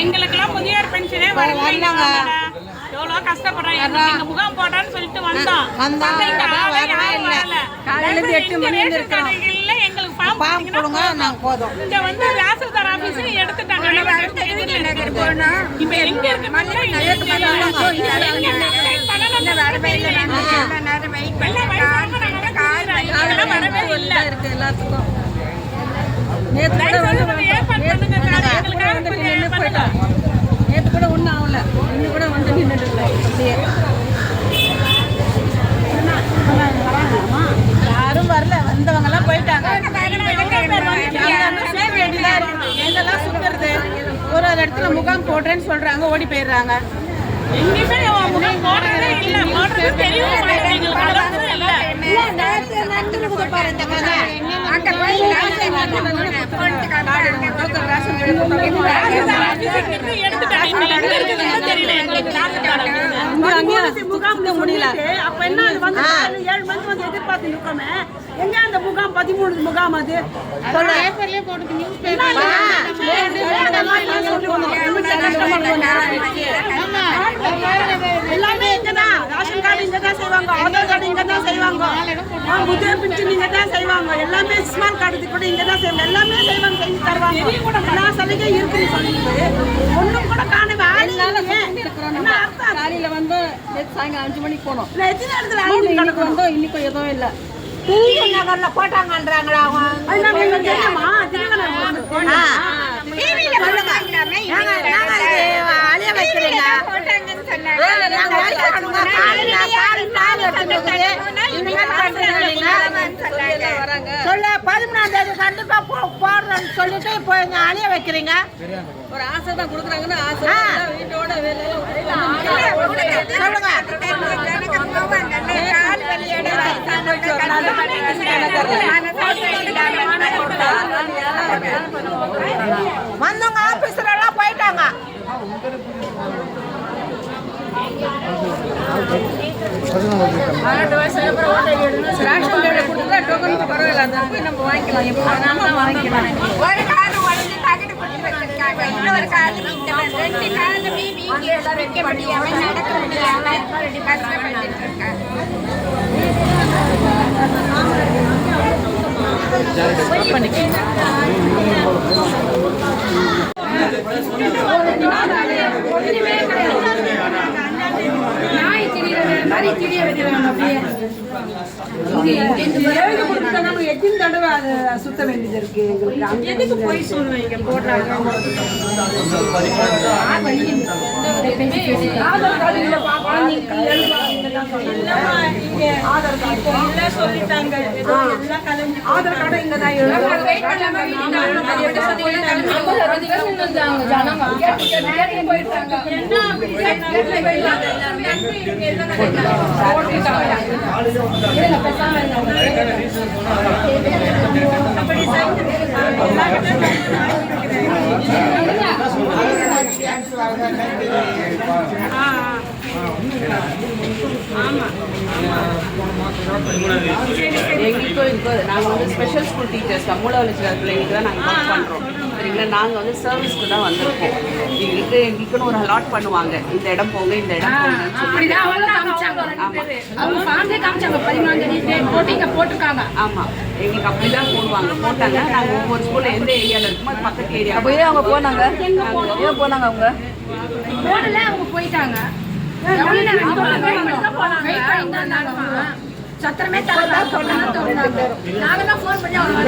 எங்களுக்கெல்லாம் முதியோர் பென்ஷனே வரல எவ்வளோ கஷ்டப்படுறாங்க. எங்க முகாம் போட்டான்னு சொல்லிட்டு வந்தோம். காலையில எட்டு மணி. கடைகள்ல எங்களுக்கு பாம்பு கொடுங்க நாங்கள் போதும். இங்க வந்து ராசுதார் ஆபீஸ் எடுத்துட்டாங்க. இப்ப எங்க இருக்கு வரவே இல்லை. இருக்கு எல்லாத்துக்கும். நேற்று கூட தயவு வந்து செய்து ஏற்பாடு பண்ணுங்க சார். எங்களுக்காக வந்து கொஞ்சம் நின்று பண்ணுங்க. போயிட்டான் நேற்று கூட ஒன்றும் ஆகல இன்னும் கூட வந்து நின்றுட்டு இருக்கோம் அப்படியே யாரும் வரல வந்தவங்க எல்லாம் போயிட்டாங்க நாங்க செய்ய வேண்டியதா இருக்கு. எங்கெல்லாம் சுத்துறது ஒரு ஒரு இடத்துல முகாம் போடுறேன்னு சொல்றாங்க ஓடி போயிடுறாங்க எங்கேயுமே அவன் முகாம் போடுறதே இல்லை. போடுறது தெரியவே மாட்டேங்குது. எங்களுக்கு அளவுக்கு இல்லை. ராசுதார் ஆபீஸ் இருந்து எடுத்துட்டாங்க. இப்ப எங்க இருக்குதுன்னு கூட தெரியல எங்களுக்கு ராசுதார் ஆபீஸ். முகாம் முடியல அப்ப என்ன அது வந்து ஏழு மந்த் வந்து எதிர்பார்த்து எங்க அந்த முகாம் பதிமூணு முகாம் அது. எல்லாமே இங்கதான். ரேஷன் கார்டு இங்க தான் செய்வாங்க. ஆதார் கார்டு இங்க தான் செய்வாங்க முதியோர் பென்ஷன் இங்க தான் செய்வாங்க. எல்லாமே ஸ்மார்ட் கார்டு கூட இங்க தான் செய்வாங்க. எல்லாமே செய்வாங்க செஞ்சு தருவாங்க. எல்லா சலுகையும் இருக்குன்னு சொல்லிட்டு ஒண்ணும் கூட. என்ன அர்த்தம்? காலையில வந்து சாயங்காலம் அஞ்சு மணிக்கு போனோம். எத்தனை இடத்துல வந்தோம் இன்னைக்கும் எதுவும் இல்லை. நகர்ல போட்டாங்கன்றாங்களா அழிய வைக்கிறீங்க. சொல்ல பதிமூணாம் தேதி கண்டிப்பா போ- போடுறோம்னு சொல்லிட்டு இப்போ அழிய வைக்கிறீங்க ஒரு ஆசை தான் கொடுக்குறாங்கன்னு ஆசை வீட்டோட சொல்லுங்க வந்தவங்க ஆபீசர் எல்லாம் போயிட்டாங்க இன்னொரு காது வீட்டு ரெண்டு காலுமே வீங்கி வைக்க முடியாம நடக்க முடியாம கஷ்டப்பட்டுட்டு இருக்காங்க எழுதி கொடுத்தா நம்ம எத்தனை தடவை அதை சுத்த வேண்டியது இருக்கு எங்களுக்கு எதுக்கு போய் சொல்லுவீங்க போடுறாங்க Aadhaar card card Aadhaar card இங்க தான் எங்களுக்கும் இப்போ நாங்கள் வந்து ஸ்பெஷல் ஸ்கூல் டீச்சர்ஸ் தான் மூல வளர்ச்சி பிள்ளைங்களுக்கு தான் நாங்கள் ஒர்க் பண்ணுறோம் சரிங்களா நாங்கள் வந்து சர்வீஸ்க்கு தான் வந்திருக்கோம் எங்களுக்கு எங்களுக்குன்னு ஒரு அலாட் பண்ணுவாங்க இந்த இடம் போங்க இந்த இடம் போங்க ஆமாம் எங்களுக்கு அப்படி தான் போடுவாங்க போட்டாங்க நாங்கள் ஒவ்வொரு ஸ்கூலில் எந்த ஏரியாவில் இருக்குமோ அது பக்கத்து ஏரியா அப்போ ஏன் அவங்க போனாங்க ஏன் போனாங்க அவங்க அவங்க போயிட்டாங்க சத்திரமே தரல நாங்க தான் போன் பண்ணி அவங்க